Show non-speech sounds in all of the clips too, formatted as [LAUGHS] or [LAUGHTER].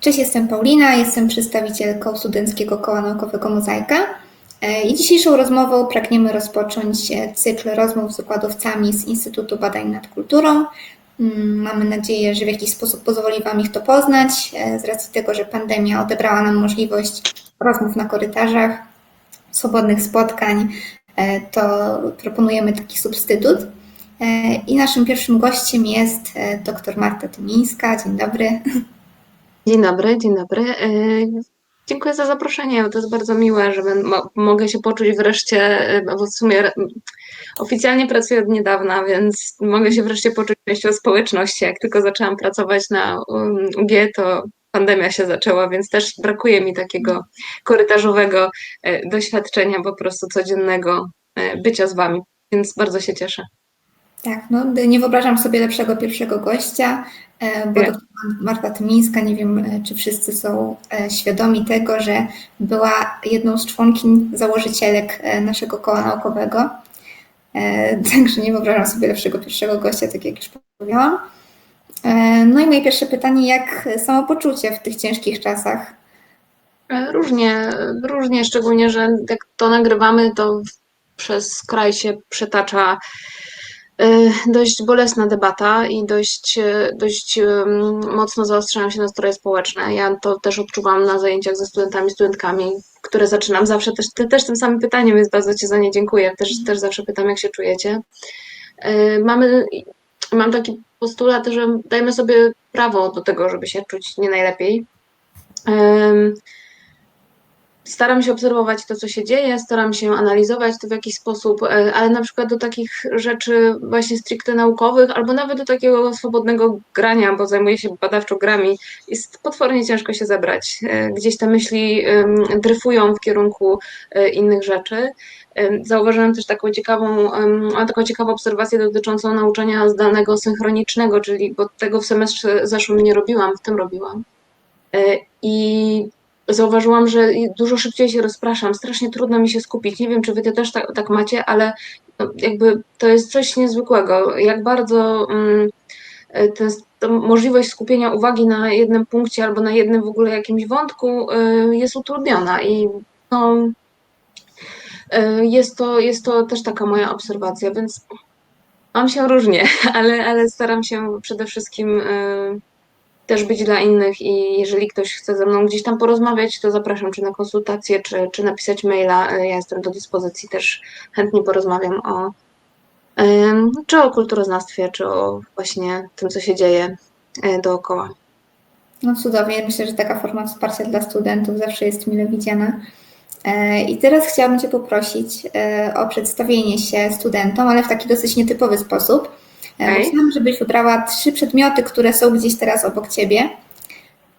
Cześć, jestem Paulina, jestem przedstawicielką Studenckiego Koła Naukowego Mozaika E, i dzisiejszą rozmową pragniemy rozpocząć e, cykl rozmów z wykładowcami z Instytutu Badań nad Kulturą. Mm, Mamy nadzieję, że w jakiś sposób pozwoli Wam ich to poznać, e, z racji tego, że pandemia odebrała nam możliwość rozmów na korytarzach, swobodnych spotkań, to proponujemy taki substytut. I naszym pierwszym gościem jest dr Marta Tumińska. Dzień dobry. Dzień dobry, dzień dobry. E, Dziękuję za zaproszenie. To jest bardzo miłe, że mogę się poczuć wreszcie, e, bo w sumie oficjalnie pracuję od niedawna, więc mogę się wreszcie poczuć częścią społeczności. Jak tylko zaczęłam pracować na um, UG, to pandemia się zaczęła, więc też brakuje mi takiego korytarzowego e, doświadczenia, po prostu codziennego bycia z Wami, więc bardzo się cieszę. Tak, no nie wyobrażam sobie lepszego pierwszego gościa, e, bo doktor Marta Tymińska, nie wiem, e, czy wszyscy są e, świadomi tego, że była jedną z członkiń założycielek naszego koła naukowego. [LAUGHS] Także nie wyobrażam sobie lepszego pierwszego gościa, tak jak już powiedziałam. No i moje pierwsze pytanie, jak samopoczucie w tych ciężkich czasach? Różnie, różnie, szczególnie, że jak to nagrywamy, to przez kraj się przetacza dość bolesna debata i dość, e, dość em, mocno zaostrzają się nastroje społeczne. Ja to też odczuwam na zajęciach ze studentami, studentkami, które zaczynam zawsze też, te- też tym samym pytaniem, więc bardzo Ci za nie dziękuję. Też, też zawsze pytam, jak się czujecie. Mamy, mam taki postulat, że dajmy sobie prawo do tego, żeby się czuć nie najlepiej. Staram się obserwować to, co się dzieje, staram się analizować to w jakiś sposób, e, ale na przykład do takich rzeczy właśnie stricte naukowych, albo nawet do takiego swobodnego grania, bo zajmuję się badawczo grami, jest potwornie ciężko się zebrać. E, Gdzieś te myśli dryfują w kierunku e, innych rzeczy. Zauważyłam też taką ciekawą, taką ciekawą obserwację dotyczącą nauczania zdalnego synchronicznego, czyli bo tego w semestrze zeszłym nie robiłam, w tym robiłam. I zauważyłam, że dużo szybciej się rozpraszam, strasznie trudno mi się skupić. Nie wiem, czy wy też tak, tak macie, ale no, jakby to jest coś niezwykłego. Jak bardzo mm, e, ten, to możliwość skupienia uwagi na jednym punkcie albo na jednym w ogóle jakimś wątku e, jest utrudniona i no, e, jest, to, jest to też taka moja obserwacja, więc mam się różnie, [LAUGHS] ale, ale staram się przede wszystkim e, też być dla innych i jeżeli ktoś chce ze mną gdzieś tam porozmawiać, to zapraszam czy na konsultację, czy, czy napisać maila. Ja jestem do dyspozycji, też chętnie porozmawiam o czy o kulturoznawstwie, czy o właśnie tym, co się dzieje e, dookoła. No cudownie, myślę, że taka forma wsparcia dla studentów zawsze jest mile widziana. E, I teraz chciałabym Cię poprosić e, o przedstawienie się studentom, ale w taki dosyć nietypowy sposób. E. Chciałam, żebyś wybrała trzy przedmioty, które są gdzieś teraz obok Ciebie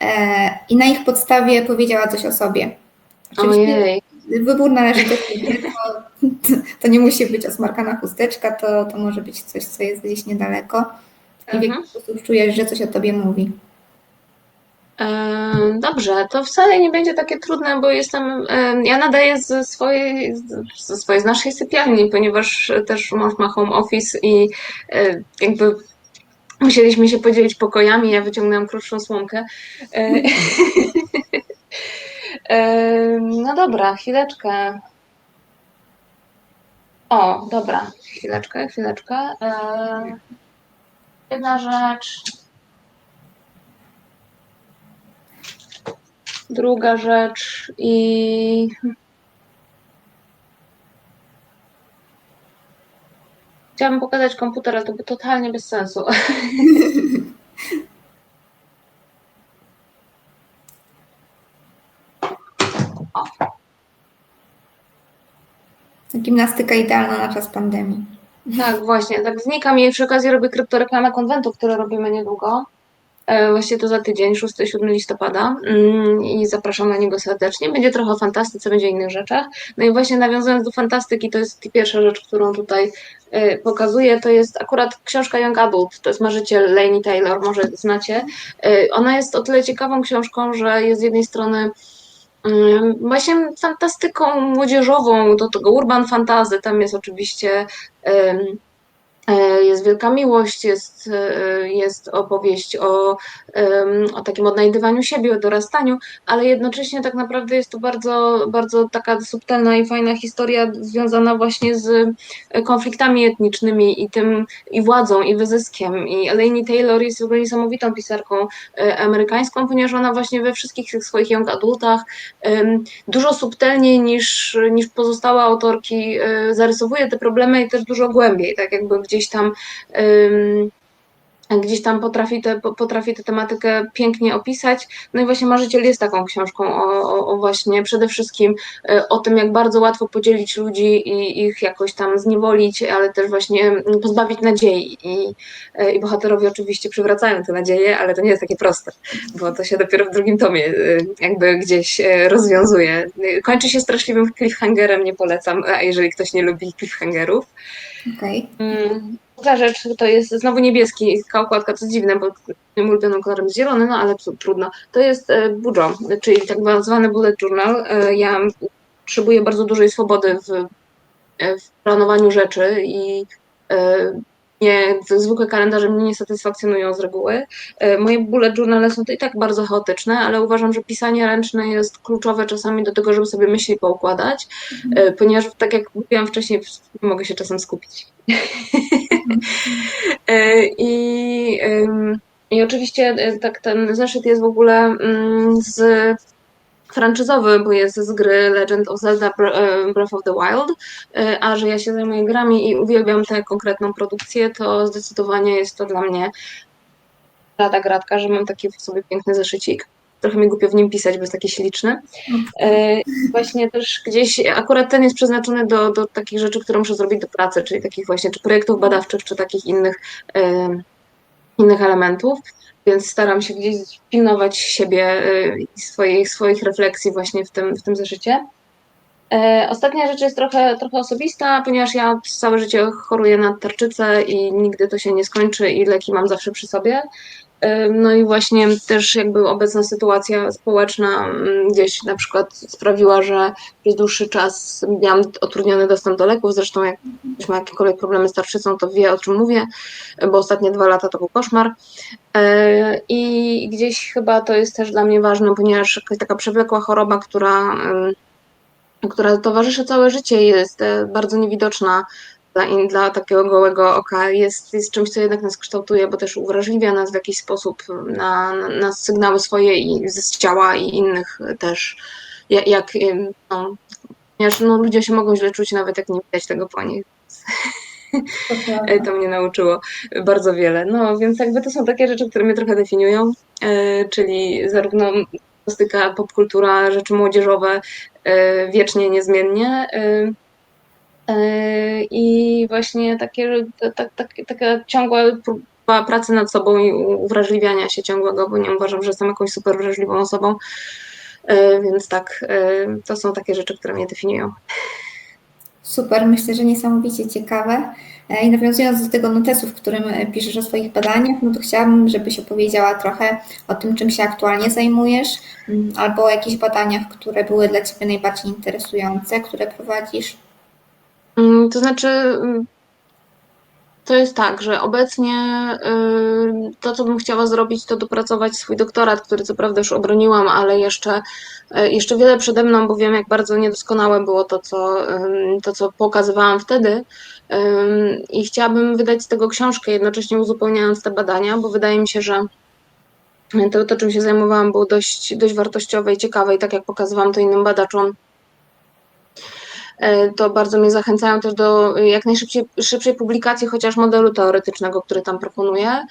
e, i na ich podstawie powiedziała coś o sobie. Oczywiście Ojej, wybór należy do Ciebie, to, [LAUGHS] to nie musi być osmarkana chusteczka, to, to może być coś, co jest gdzieś niedaleko i w Mhm. jakiś sposób czujesz, że coś o Tobie mówi. Dobrze, to wcale nie będzie takie trudne, bo jestem, em, ja nadaję ze swojej, ze swojej, z naszej sypialni, ponieważ też mąż ma home office i e, jakby musieliśmy się podzielić pokojami, ja wyciągnęłam krótszą słomkę. E, [LAUGHS] No dobra, chwileczkę. O, dobra, chwileczkę, chwileczkę. Em, Jedna rzecz. Druga rzecz i chciałabym pokazać komputer, ale to by totalnie bez sensu. [LAUGHS] Gimnastyka idealna na czas pandemii. Tak, właśnie, tak znika mi. Przy okazji robię kryptoreklamę konwentu, który robimy niedługo. E, Właśnie to za tydzień, 6-7 listopada Mm, i zapraszam na niego serdecznie. Będzie trochę o fantastyce, będzie o innych rzeczach. No i właśnie nawiązując do fantastyki, to jest pierwsza rzecz, którą tutaj e, pokazuję, to jest akurat książka Young Adult, to jest marzyciel Laini Taylor, może znacie. E, Ona jest o tyle ciekawą książką, że jest z jednej strony mm, właśnie fantastyką młodzieżową, do tego urban fantasy, tam jest oczywiście Jest wielka miłość, jest, e, jest opowieść o, o takim odnajdywaniu siebie, o dorastaniu, ale jednocześnie tak naprawdę jest to bardzo, bardzo taka subtelna i fajna historia związana właśnie z e, konfliktami etnicznymi i tym, i władzą, i wyzyskiem. I Laini Taylor jest w ogóle niesamowitą pisarką e, amerykańską, ponieważ ona właśnie we wszystkich tych swoich young adultach dużo subtelniej niż, niż pozostałe autorki e, zarysowuje te problemy i też dużo głębiej, tak jakby gdzieś tam gdzieś tam potrafi, te, po- potrafi tę tematykę pięknie opisać. No i właśnie Marzyciel jest taką książką o, o, o właśnie przede wszystkim e, o tym, jak bardzo łatwo podzielić ludzi i ich jakoś tam zniewolić, ale też właśnie mm, pozbawić nadziei. I, e, i bohaterowie oczywiście przywracają tę nadzieję, ale to nie jest takie proste, bo to się dopiero w drugim tomie e, jakby gdzieś rozwiązuje. Kończy się straszliwym cliffhangerem, nie polecam, a jeżeli ktoś nie lubi cliffhangerów. Okej. Mm, Druga rzecz to jest znowu niebieski, taka okładka, co dziwne, bo moim ulubionym kolorem jest zielony, no ale trudno. To jest e, Bujo, czyli tak zwany bullet journal. E, Ja potrzebuję bardzo dużej swobody w, e, w planowaniu rzeczy i nie, zwykłe kalendarze mnie nie satysfakcjonują z reguły. E, Moje bullet journale są to i tak bardzo chaotyczne, ale uważam, że pisanie ręczne jest kluczowe czasami do tego, żeby sobie myśli poukładać, e, ponieważ tak jak mówiłam wcześniej, nie mogę się czasem skupić. E, I, I oczywiście tak ten zeszyt jest w ogóle mm, z franczyzowy, bo jest z gry Legend of Zelda e, Breath of the Wild, e, a że ja się zajmuję grami i uwielbiam tę konkretną produkcję, to zdecydowanie jest to dla mnie lada gratka, że mam taki w sobie piękny zeszycik. Trochę mi głupio w nim pisać, bo jest taki śliczny. E, Właśnie też gdzieś, akurat ten jest przeznaczony do, do takich rzeczy, które muszę zrobić do pracy, czyli takich właśnie, czy projektów badawczych, czy takich innych, innych elementów, więc staram się gdzieś pilnować siebie e, i swoich, swoich refleksji właśnie w tym, w tym zeszycie. E, Ostatnia rzecz jest trochę, trochę osobista, ponieważ ja całe życie choruję na tarczycę i nigdy to się nie skończy i leki mam zawsze przy sobie. E, No i właśnie też jakby obecna sytuacja społeczna mm, gdzieś na przykład sprawiła, że przez dłuższy czas miałam utrudniony dostęp do leków. Zresztą jak ktoś ma jakiekolwiek problemy z tarczycą, to wie o czym mówię, bo ostatnie dwa lata to był koszmar. E, I gdzieś chyba to jest też dla mnie ważne, ponieważ taka przewlekła choroba, która em, która towarzyszy całe życie jest e, bardzo niewidoczna dla, dla takiego gołego oka, jest, jest czymś, co jednak nas kształtuje, bo też uwrażliwia nas w jakiś sposób na, na, na sygnały swoje i z ciała i innych też. Jak, jak no, ponieważ no, ludzie się mogą źle czuć, nawet jak nie widać tego po nich. To. [LAUGHS] E, mnie nauczyło bardzo wiele. No więc jakby to są takie rzeczy, które mnie trochę definiują, e, czyli zarówno styka, popkultura, rzeczy młodzieżowe e, wiecznie, niezmiennie. E, I właśnie takie, ta, ta, taka ciągła próba pracy nad sobą i uwrażliwiania się ciągłego, bo nie uważam, że jestem jakąś super wrażliwą osobą. E, Więc tak, e, to są takie rzeczy, które mnie definiują. Super, myślę, że niesamowicie ciekawe. I nawiązując do tego notesu, w którym piszesz o swoich badaniach, no to chciałabym, żebyś opowiedziała trochę o tym, czym się aktualnie zajmujesz, mm, albo o jakichś badaniach, które były dla Ciebie najbardziej interesujące, które prowadzisz. Mm, To znaczy, mm, to jest tak, że obecnie y, to, co bym chciała zrobić, to dopracować swój doktorat, który co prawda już obroniłam, ale jeszcze, y, jeszcze wiele przede mną, bo wiem, jak bardzo niedoskonałe było to, co, to, co pokazywałam wtedy. I chciałabym wydać z tego książkę, jednocześnie uzupełniając te badania, bo wydaje mi się, że to, to czym się zajmowałam, było dość, dość wartościowe i ciekawe, i tak jak pokazywałam to innym badaczom, to bardzo mnie zachęcają też do jak najszybciej szybszej publikacji chociaż modelu teoretycznego, który tam proponuję.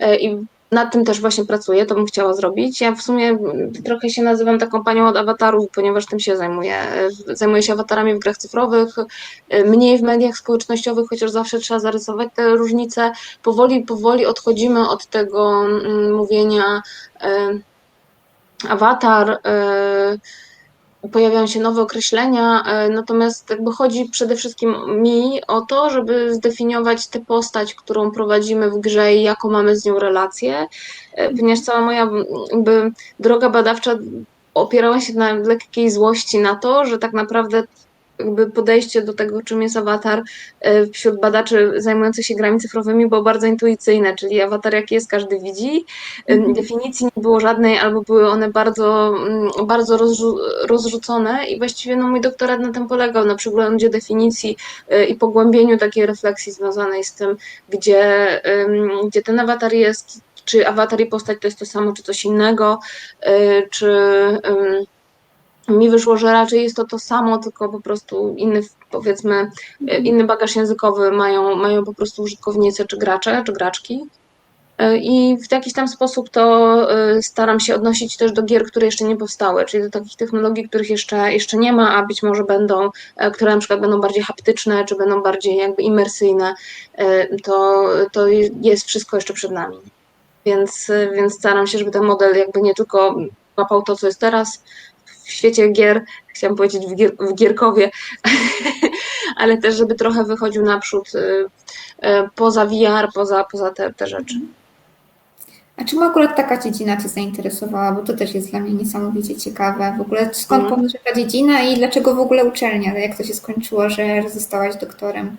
E, I nad tym też właśnie pracuję, to bym chciała zrobić. Ja w sumie trochę się nazywam taką panią od awatarów, ponieważ tym się zajmuję. E, Zajmuję się awatarami w grach cyfrowych, e, mniej w mediach społecznościowych, chociaż zawsze trzeba zarysować te różnice. Powoli, powoli odchodzimy od tego mm, mówienia e, awatar, e, pojawiają się nowe określenia, e, natomiast jakby chodzi przede wszystkim mi o to, żeby zdefiniować tę postać, którą prowadzimy w grze i jaką mamy z nią relację, e, ponieważ cała moja jakby droga badawcza opierała się na lekkiej złości na to, że tak naprawdę jakby podejście do tego, czym jest awatar e, wśród badaczy zajmujących się grami cyfrowymi było bardzo intuicyjne, czyli awatar jaki jest, każdy widzi. E, Mhm. Definicji nie było żadnej, albo były one bardzo, mm, bardzo rozrzu- rozrzucone i właściwie no, mój doktorat na tym polegał, na przeglądzie definicji e, i pogłębieniu takiej refleksji związanej z tym, gdzie, gdzie ten awatar jest, czy awatar i postać to jest to samo, czy coś innego, czy mi wyszło, że raczej jest to to samo, tylko po prostu inny, powiedzmy, e, inny bagaż językowy mają, mają po prostu użytkownicy, czy gracze, czy graczki. E, I w jakiś tam sposób to e, staram się odnosić też do gier, które jeszcze nie powstały, czyli do takich technologii, których jeszcze, jeszcze nie ma, a być może będą, które na przykład będą bardziej haptyczne, czy będą bardziej jakby imersyjne, to, to jest wszystko jeszcze przed nami. Więc, więc staram się, żeby ten model jakby nie tylko łapał to, co jest teraz w świecie gier, chciałam powiedzieć w, gier, w Gierkowie, [LAUGHS] ale też, żeby trochę wychodził naprzód e, e, poza VR, poza, poza te, te rzeczy. A czym akurat taka dziedzina Cię zainteresowała? Bo to też jest dla mnie niesamowicie ciekawe. W ogóle skąd Mhm. pomysł ta dziedzina i dlaczego w ogóle uczelnia? Jak to się skończyło, że zostałaś doktorem?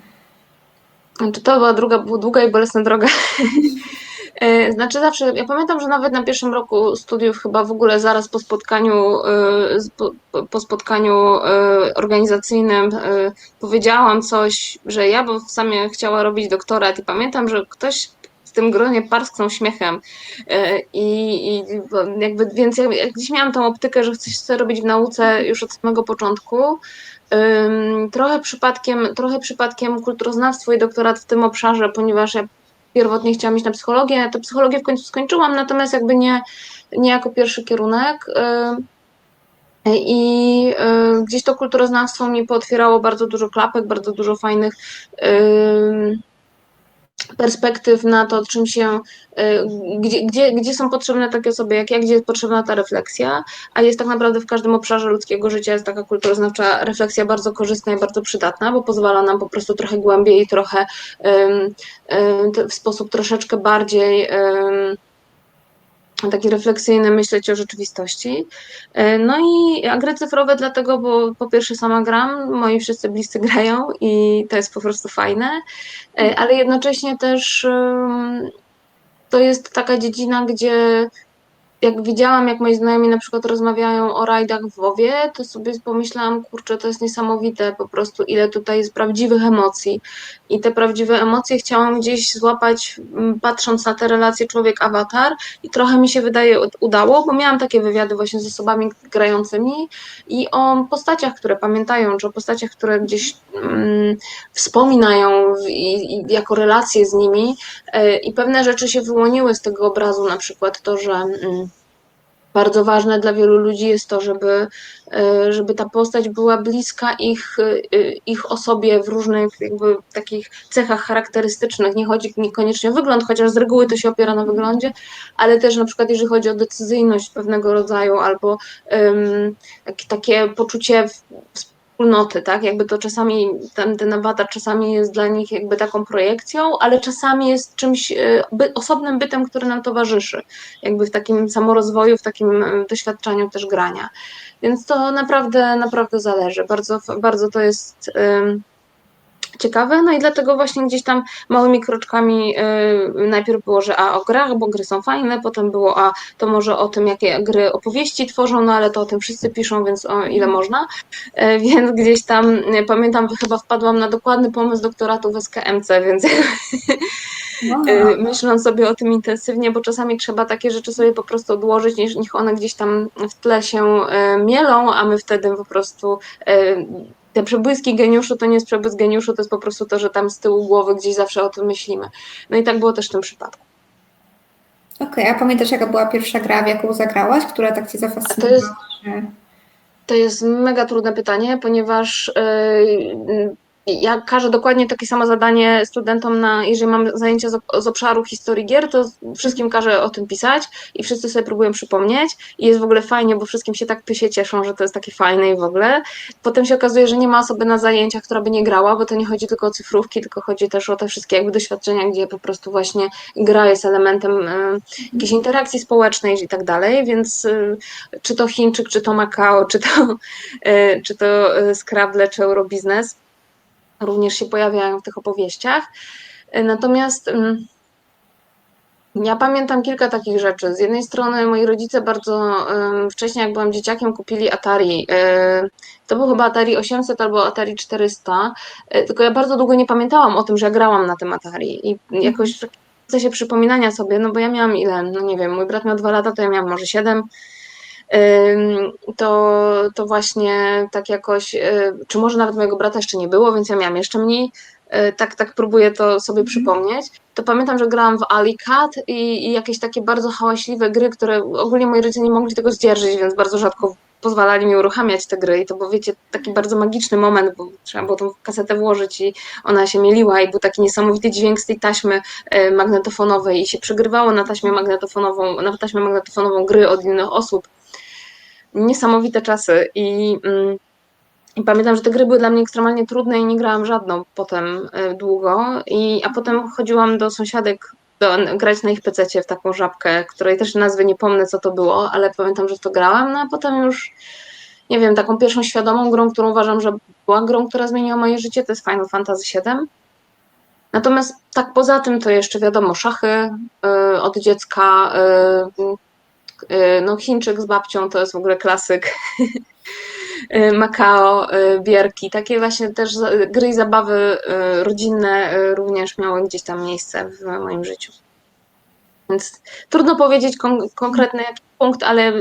Znaczy, to była druga, długa i bolesna droga. [LAUGHS] E, Znaczy zawsze, ja pamiętam, że nawet na pierwszym roku studiów, chyba w ogóle zaraz po spotkaniu, e, po, po spotkaniu e, organizacyjnym powiedziałam coś, że ja bym w samie chciała robić doktorat i pamiętam, że ktoś w tym gronie parsknął śmiechem i, i jakby, więc ja gdzieś miałam tą optykę, że chcę, robić w nauce już od samego początku. Trochę przypadkiem, trochę przypadkiem kulturoznawstwo i doktorat w tym obszarze, ponieważ ja pierwotnie chciałam iść na psychologię, to psychologię w końcu skończyłam, natomiast jakby nie, nie jako pierwszy kierunek. Ym, I y, gdzieś to kulturoznawstwo mi pootwierało bardzo dużo klapek, bardzo dużo fajnych ym, perspektyw na to, czym się, y, gdzie, gdzie, gdzie są potrzebne takie osoby jak ja, gdzie jest potrzebna ta refleksja, a jest tak naprawdę w każdym obszarze ludzkiego życia jest taka kulturoznawcza refleksja bardzo korzystna i bardzo przydatna, bo pozwala nam po prostu trochę głębiej i trochę w sposób troszeczkę bardziej taki refleksyjny myśleć o rzeczywistości. E, No i a gry cyfrowe dlatego, bo po pierwsze sama gram, moi wszyscy bliscy grają i to jest po prostu fajne, E, ale jednocześnie też to jest taka dziedzina, gdzie jak widziałam, jak moi znajomi na przykład rozmawiają o rajdach w WoWie, to sobie pomyślałam, kurczę, to jest niesamowite po prostu, ile tutaj jest prawdziwych emocji. I te prawdziwe emocje chciałam gdzieś złapać, m, patrząc na te relacje człowiek-awatar i trochę mi się wydaje ud- udało, bo miałam takie wywiady właśnie z osobami grającymi i o postaciach, które pamiętają, czy o postaciach, które gdzieś mm, wspominają i, i jako relacje z nimi E, I pewne rzeczy się wyłoniły z tego obrazu, na przykład to, że mm, bardzo ważne dla wielu ludzi jest to, żeby, e, żeby ta postać była bliska ich, e, ich osobie w różnych jakby takich cechach charakterystycznych. Nie chodzi niekoniecznie o wygląd, chociaż z reguły to się opiera na wyglądzie, ale też na przykład jeżeli chodzi o decyzyjność pewnego rodzaju albo takie- takie poczucie w- wspólnoty, tak? Jakby to czasami ten, ten awatar czasami jest dla nich jakby taką projekcją, ale czasami jest czymś e, by, osobnym bytem, który nam towarzyszy, jakby w takim samorozwoju, w takim e, doświadczeniu też grania. Więc to naprawdę, naprawdę zależy. Bardzo, bardzo to jest em, ciekawe, no i dlatego właśnie gdzieś tam małymi kroczkami y, najpierw było, że a o grach, bo gry są fajne, potem było a to może o tym, jakie gry opowieści tworzą, no ale to o tym wszyscy piszą, więc o ile można, E, [LAUGHS] więc gdzieś tam pamiętam, chyba wpadłam na dokładny pomysł doktoratu w SKMC, więc Wow. [LAUGHS] y, myśląc sobie o tym intensywnie, bo czasami trzeba takie rzeczy sobie po prostu odłożyć, niż niech one gdzieś tam w tle się e, mielą, a my wtedy po prostu e, te przebłyski geniuszu to nie jest przebłysk geniuszu, to jest po prostu to, że tam z tyłu głowy gdzieś zawsze o tym myślimy. No i tak było też w tym przypadku. Okej, a pamiętasz jaka była pierwsza gra, w jaką zagrałaś, która tak Cię zafascynowała? jest- że... To jest mega trudne pytanie, ponieważ yy, ja każę dokładnie takie samo zadanie studentom, na, jeżeli mam zajęcia z, z obszaru historii gier, to wszystkim każę o tym pisać i wszyscy sobie próbują przypomnieć i jest w ogóle fajnie, bo wszystkim się tak pysie cieszą, że to jest takie fajne i w ogóle. Potem się okazuje, że nie ma osoby na zajęciach, która by nie grała, bo to nie chodzi tylko o cyfrówki, tylko chodzi też o te wszystkie jakby doświadczenia, gdzie po prostu właśnie gra jest elementem y, jakiejś interakcji społecznej i tak dalej, więc y, czy to Chińczyk, czy to Macao, czy to, y, czy to Scrabble, czy Eurobiznes, również się pojawiają w tych opowieściach. Natomiast mm, ja pamiętam kilka takich rzeczy. Z jednej strony moi rodzice bardzo wcześniej, jak byłam dzieciakiem, kupili Atari. E, to był chyba Atari 800 albo Atari 400, e, tylko ja bardzo długo nie pamiętałam o tym, że ja grałam na tym Atari i jakoś chce się przypominania sobie, no bo ja miałam ile, no nie wiem, mój brat miał dwa lata, to ja miałam może siedem, to, to właśnie tak jakoś, e, czy może nawet mojego brata jeszcze nie było, więc ja miałam jeszcze mniej, e, tak, tak próbuję to sobie Mhm. przypomnieć, to pamiętam, że grałam w Alicat i, i jakieś takie bardzo hałaśliwe gry, które ogólnie moi rodzice nie mogli tego zdzierżyć, więc bardzo rzadko pozwalali mi uruchamiać te gry i to był, wiecie, taki bardzo magiczny moment, bo trzeba było tą kasetę włożyć i ona się mieliła i był taki niesamowity dźwięk z tej taśmy e, magnetofonowej i się przegrywało na taśmie magnetofonową, na taśmę magnetofonową gry od innych osób niesamowite czasy i, mm, i pamiętam, że te gry były dla mnie ekstremalnie trudne i nie grałam żadną potem y, długo, I, a potem chodziłam do sąsiadek do, grać na ich pececie w taką żabkę, której też nazwy nie pomnę co to było, ale pamiętam, że to grałam, no a potem już nie wiem, taką pierwszą świadomą grą, którą uważam, że była grą, która zmieniła moje życie, to jest Final Fantasy VII. Natomiast tak poza tym to jeszcze wiadomo, szachy y, od dziecka, Y, no Chińczyk z babcią to jest w ogóle klasyk. [LAUGHS] Y, Macao, y, Bierki, takie właśnie też gry i zabawy rodzinne również miały gdzieś tam miejsce w moim życiu. Więc trudno powiedzieć kon konkretny punkt, ale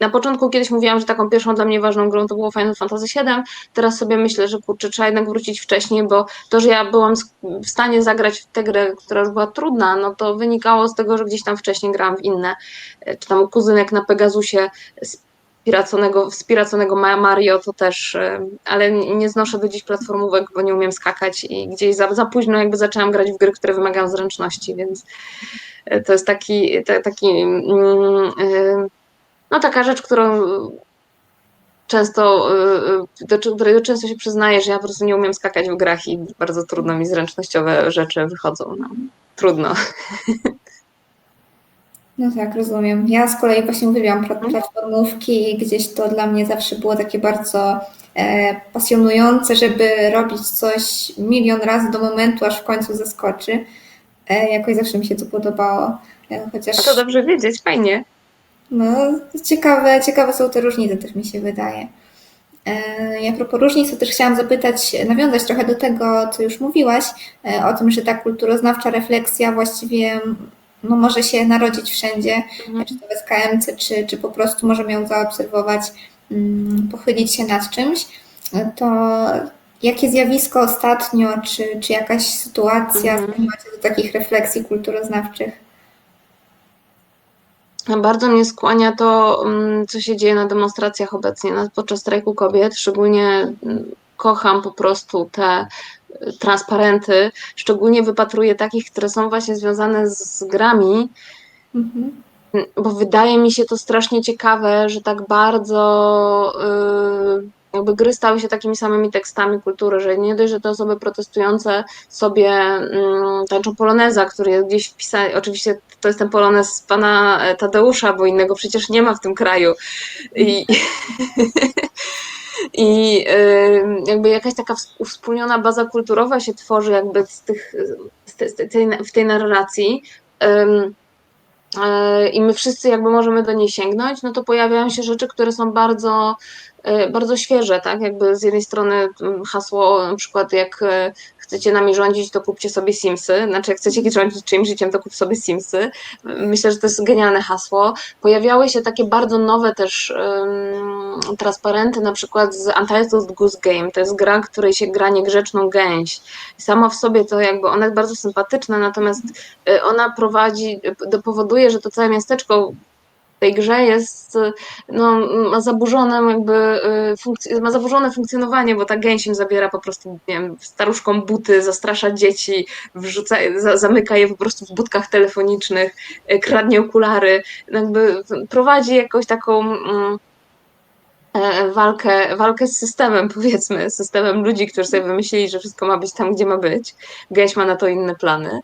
na początku kiedyś mówiłam, że taką pierwszą dla mnie ważną grą to było Final Fantasy VII. Teraz sobie myślę, że kurczę, trzeba jednak wrócić wcześniej, bo to, że ja byłam w stanie zagrać w tę grę, która już była trudna, no to wynikało z tego, że gdzieś tam wcześniej grałam w inne, e, czy tam kuzynek na Pegasusie spiraconego, spiraconego Mario to też, e, ale nie znoszę do dziś platformówek, bo nie umiem skakać i gdzieś za, za późno jakby zaczęłam grać w gry, które wymagają zręczności, więc to jest taki, taki mm, y, no taka rzecz, którą często, do której często się przyznaję, że ja po prostu nie umiem skakać w grach i bardzo trudno mi zręcznościowe rzeczy wychodzą. No, trudno. [LAUGHS] No tak, rozumiem. Ja z kolei właśnie uwielbiam Mhm. platformówki i gdzieś to dla mnie zawsze było takie bardzo e, pasjonujące, żeby robić coś milion razy do momentu, aż w końcu zaskoczy. E, jakoś zawsze mi się to podobało. E, chociaż... A to dobrze wiedzieć, fajnie. No, ciekawe, ciekawe są te różnice, też mi się wydaje. E, I a propos różnic, to też chciałam zapytać, nawiązać trochę do tego, co już mówiłaś, e, o tym, że ta kulturoznawcza refleksja właściwie no, może się narodzić wszędzie, mhm. czy to w SKMC, czy, czy po prostu możemy ją zaobserwować, mm, pochylić się nad czymś. To jakie zjawisko ostatnio, czy, czy jakaś sytuacja mhm. macie do takich refleksji kulturoznawczych? Bardzo mnie skłania to, mm, co się dzieje na demonstracjach obecnie podczas strajku kobiet. Szczególnie mm, kocham po prostu te transparenty. Szczególnie wypatruję takich, które są właśnie związane z grami. Mhm. Bo wydaje mi się to strasznie ciekawe, że tak bardzo. Yy, jakby gry stały się takimi samymi tekstami kultury, że nie dość, że te osoby protestujące sobie mm, tańczą poloneza, który jest gdzieś wpisany, oczywiście to jest ten polonez pana e, Tadeusza, bo innego przecież nie ma w tym kraju. I, [LAUGHS] i jakby jakaś taka wspólniona baza kulturowa się tworzy jakby z tych, z tej, w tej narracji. E, i my wszyscy jakby możemy do niej sięgnąć, no to pojawiają się rzeczy, które są bardzo bardzo świeże, tak? Jakby z jednej strony mm, hasło na przykład jak e, chcecie nami rządzić, to kupcie sobie Simsy. Znaczy, jak chcecie rządzić czyimś życiem, to kup sobie Simsy. Myślę, że to jest genialne hasło. Pojawiały się takie bardzo nowe też um, transparenty, na przykład z Untitled Goose Game. To jest gra, której się gra niegrzeczną gęś. Sama w sobie to jakby, ona jest bardzo sympatyczna, natomiast e, ona prowadzi, powoduje, że to całe miasteczko tej grze jest, no, ma zaburzone jakby, y, ma zaburzone funkcjonowanie, bo ta gęś im zabiera po prostu, nie wiem, staruszkom buty, zastrasza dzieci, wrzuca, za, zamyka je po prostu w budkach telefonicznych, y, kradnie okulary, jakby prowadzi jakąś taką mm, walkę, walkę z systemem, [LAUGHS] powiedzmy, systemem ludzi, którzy sobie wymyślili, że wszystko ma być tam, gdzie ma być. Gęś ma na to inne plany.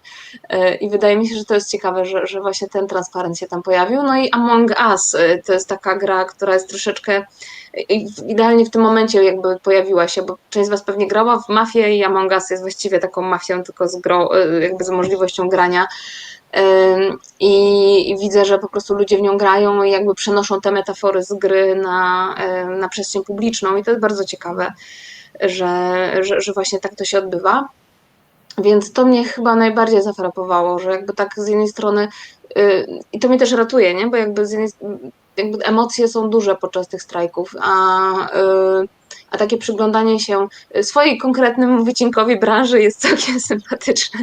E, I wydaje mi się, że to jest ciekawe, że, że właśnie ten transparent się tam pojawił. No i Among Us e, to jest taka gra, która jest troszeczkę idealnie w tym momencie jakby pojawiła się, bo część z Was pewnie grała w mafię i Among Us jest właściwie taką mafią, tylko z e, jakby z możliwością grania. I, widzę, że po prostu ludzie w nią grają i jakby przenoszą te metafory z gry na, na przestrzeń publiczną, i to jest bardzo ciekawe, że, że, że właśnie tak to się odbywa. Więc to mnie chyba najbardziej zafrapowało, że jakby tak z jednej strony y, i to mnie też ratuje, nie? Bo jakby jednej jakby emocje są duże podczas tych strajków, a, y, a takie przyglądanie się swojej konkretnemu wycinkowi branży jest całkiem [LAUGHS] sympatyczne.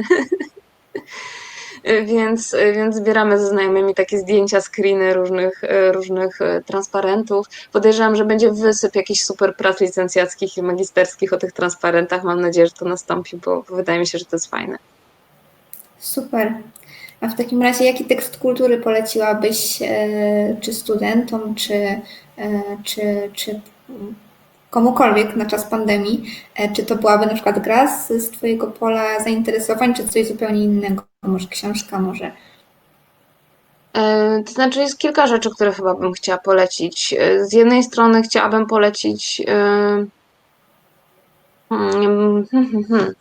Więc, więc zbieramy ze znajomymi takie zdjęcia, screeny różnych, różnych transparentów. Podejrzewam, że będzie wysyp jakichś super prac licencjackich i magisterskich o tych transparentach. Mam nadzieję, że to nastąpi, bo wydaje mi się, że to jest fajne. Super. A w takim razie, jaki tekst kultury poleciłabyś czy studentom, czy, czy, czy komukolwiek na czas pandemii? E, Czy to byłaby na przykład gra z, z Twojego pola zainteresowań, czy coś zupełnie innego? Może książka, może. E, To znaczy, jest kilka rzeczy, które chyba bym chciała polecić. E, Z jednej strony chciałabym polecić. hmm, hmm, hmm.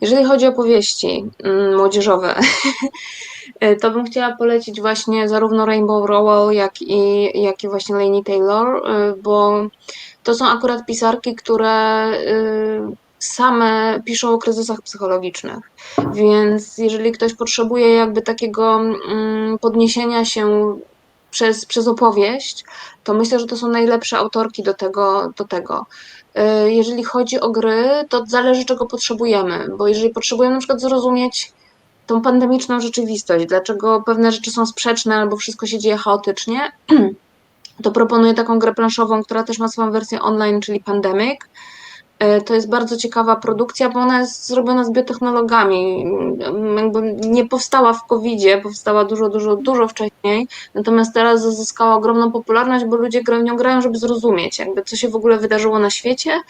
Jeżeli chodzi o powieści mm, młodzieżowe, [LAUGHS] to bym chciała polecić właśnie zarówno Rainbow Rowell, jak i, jak i właśnie Laini Taylor, bo to są akurat pisarki, które e, same piszą o kryzysach psychologicznych. Więc jeżeli ktoś potrzebuje jakby takiego mm, podniesienia się przez, przez opowieść, to myślę, że to są najlepsze autorki do tego. Do tego. Y, Jeżeli chodzi o gry, to zależy czego potrzebujemy, bo jeżeli potrzebujemy na przykład zrozumieć tą pandemiczną rzeczywistość, dlaczego pewne rzeczy są sprzeczne albo wszystko się dzieje chaotycznie, [CLEARS THROAT] to proponuję taką grę planszową, która też ma swoją wersję online, czyli Pandemic. E, To jest bardzo ciekawa produkcja, bo ona jest zrobiona z biotechnologami. Mm, Jakby nie powstała w COVID-zie, powstała dużo, dużo, dużo wcześniej. Natomiast teraz zyskała ogromną popularność, bo ludzie gra- w nią grają, żeby zrozumieć, jakby co się w ogóle wydarzyło na świecie.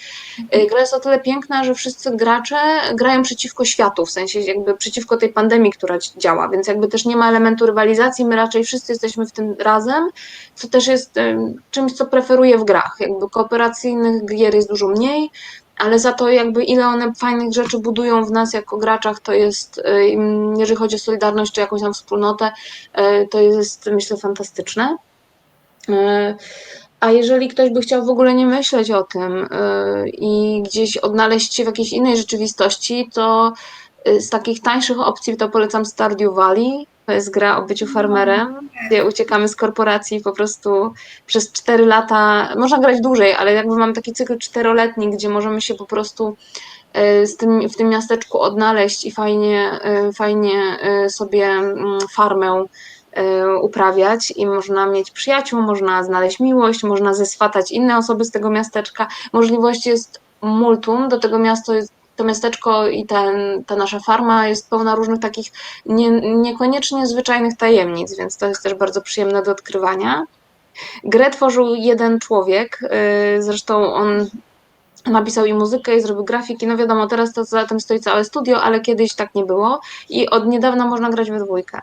E, Gra jest o tyle piękna, że wszyscy gracze grają przeciwko światu, w sensie jakby przeciwko tej pandemii, która działa, więc jakby też nie ma elementu rywalizacji, my raczej wszyscy jesteśmy w tym razem, co też jest czymś, co preferuję w grach. Jakby kooperacyjnych gier jest dużo mniej, ale za to jakby ile one fajnych rzeczy budują w nas jako graczach, to jest, ym, jeżeli chodzi o solidarność czy jakąś tam wspólnotę, y, to jest myślę fantastyczne. Y, A jeżeli ktoś by chciał w ogóle nie myśleć o tym y, i gdzieś odnaleźć się w jakiejś innej rzeczywistości, to y, z takich tańszych opcji to polecam Stardew Valley. To jest gra o byciu farmerem, gdzie uciekamy z korporacji po prostu przez 4 lata. Można grać dłużej, ale jakby mamy taki cykl czteroletni, gdzie możemy się po prostu y, z tym, w tym miasteczku odnaleźć i fajnie, y, fajnie y, sobie mm, farmę uprawiać i można mieć przyjaciół, można znaleźć miłość, można zeswatać inne osoby z tego miasteczka. Możliwości jest multum, do tego miasto jest to miasteczko i ten, ta nasza farma jest pełna różnych takich nie, niekoniecznie zwyczajnych tajemnic, więc to jest też bardzo przyjemne do odkrywania. Grę tworzył jeden człowiek, y, zresztą on napisał i muzykę, i zrobił grafiki. No wiadomo, teraz to za tym stoi całe studio, ale kiedyś tak nie było i od niedawna można grać we dwójkę.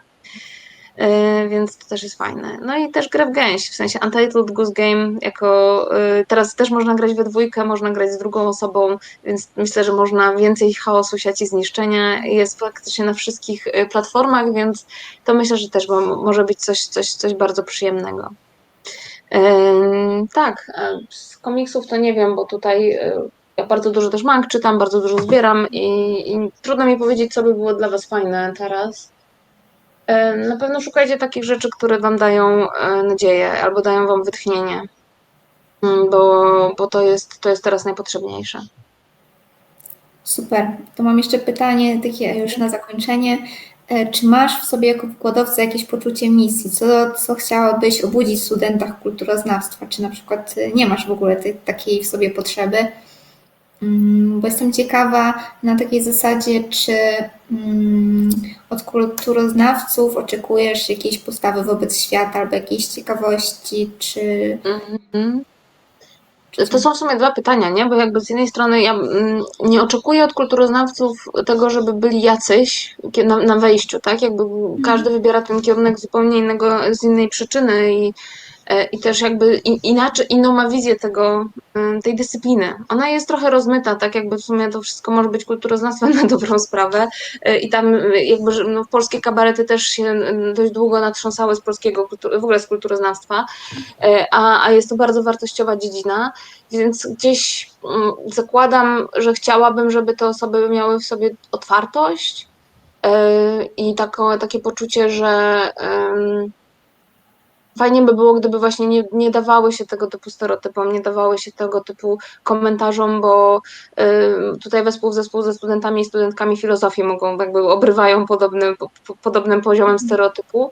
Yy, więc to też jest fajne. No i też grę w gęś, w sensie Untitled Goose Game, jako yy, teraz też można grać we dwójkę, można grać z drugą osobą, więc myślę, że można więcej chaosu siać i zniszczenia. Jest faktycznie na wszystkich yy, platformach, więc to myślę, że też mo- może być coś, coś, coś bardzo przyjemnego. Tak, z komiksów to nie wiem, bo tutaj ja bardzo dużo też mang czytam, bardzo dużo zbieram i, i trudno mi powiedzieć, co by było dla Was fajne teraz. Na pewno szukajcie takich rzeczy, które Wam dają e, nadzieję albo dają Wam wytchnienie, Mm, bo, bo to, jest, to jest teraz najpotrzebniejsze. Super. To mam jeszcze pytanie takie już na zakończenie. E, Czy masz w sobie jako wykładowca jakieś poczucie misji? Co, co chciałabyś obudzić w studentach kulturoznawstwa? Czy na przykład e, nie masz w ogóle tej, takiej w sobie potrzeby? Mm, Bo jestem ciekawa na takiej zasadzie, czy mm, od kulturoznawców oczekujesz jakiejś postawy wobec świata albo jakiejś ciekawości, czy Mhm. To są w sumie dwa pytania, nie? Bo jakby z jednej strony ja mm, nie oczekuję od kulturoznawców tego, żeby byli jacyś na, na wejściu, tak? Jakby każdy wybiera ten kierunek zupełnie innego, z innej przyczyny i, i też jakby in, inaczej, inną ma wizję tego, mm, tej dyscypliny. Ona jest trochę rozmyta, tak? Jakby w sumie to wszystko może być kulturoznawstwem [LAUGHS] na dobrą sprawę E, i tam e, jakby no, polskie kabarety też się dość długo natrząsały z polskiego, w ogóle z kulturoznawstwa. E, a, a jest to bardzo wartościowa dziedzina, więc gdzieś mm, zakładam, że chciałabym, żeby te osoby miały w sobie otwartość e, i taką, takie poczucie, że fajnie by było, gdyby właśnie nie, nie dawały się tego typu stereotypom, nie dawały się tego typu komentarzom, bo em, tutaj wespół w zespół ze studentami i studentkami filozofii mogą, jakby obrywają podobnym, po, po- podobnym poziomem stereotypu.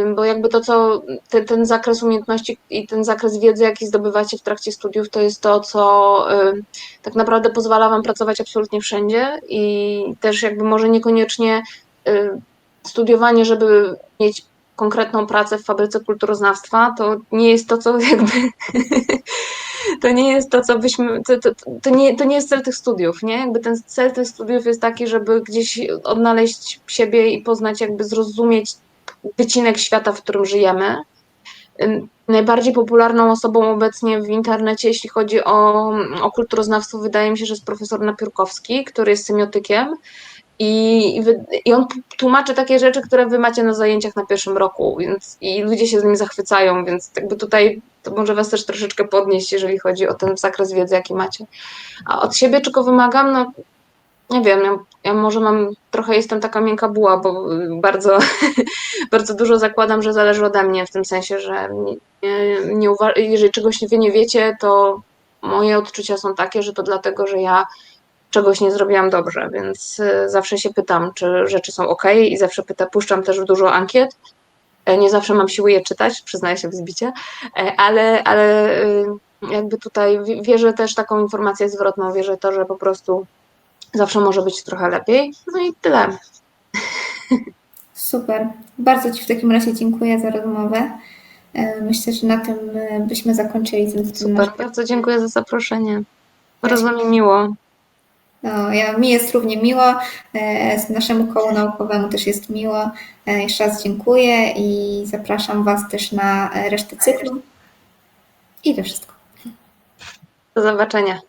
Ym, Bo jakby to, co te, ten zakres umiejętności i ten zakres wiedzy, jaki zdobywacie w trakcie studiów, to jest to, co ym, tak naprawdę pozwala Wam pracować absolutnie wszędzie i też jakby może niekoniecznie ym, studiowanie, żeby mieć konkretną pracę w fabryce kulturoznawstwa, to nie jest to, co [LAUGHS] jakby to nie jest to, co byśmy, to, to, to, nie, to nie jest cel tych studiów, nie? Jakby ten cel tych studiów jest taki, żeby gdzieś odnaleźć siebie i poznać, jakby zrozumieć wycinek świata, w którym żyjemy. Najbardziej popularną osobą obecnie w internecie, jeśli chodzi o, o kulturoznawstwo, wydaje mi się, że jest profesor Napiórkowski, który jest semiotykiem. I, i on tłumaczy takie rzeczy, które wy macie na zajęciach na pierwszym roku, więc i ludzie się z nim zachwycają, więc jakby tutaj to może was też troszeczkę podnieść, jeżeli chodzi o ten zakres wiedzy, jaki macie. A od siebie czego wymagam? No nie wiem, ja, ja może mam, trochę jestem taka miękka buła, bo y, bardzo, [LAUGHS] bardzo dużo zakładam, że zależy ode mnie, w tym sensie, że nie, nie, nie uwa- jeżeli czegoś wy nie wiecie, to moje odczucia są takie, że to dlatego, że ja czegoś nie zrobiłam dobrze, więc y, zawsze się pytam, czy rzeczy są ok i zawsze pytam, puszczam też dużo ankiet. E, Nie zawsze mam siłę je czytać, przyznaję się w zbicie, e, ale, ale y, jakby tutaj wi- wierzę też taką informację zwrotną, wierzę to, że po prostu zawsze może być trochę lepiej. No i tyle. super. Bardzo Ci w takim razie dziękuję za rozmowę. E, Myślę, że na tym byśmy zakończyli ten, Super. Bardzo dziękuję za zaproszenie. Bardzo mi miło. No, ja, mi jest równie miło, e, naszemu kołu naukowemu też jest miło. E, Jeszcze raz dziękuję i zapraszam Was też na resztę cyklu. I to wszystko. Do zobaczenia.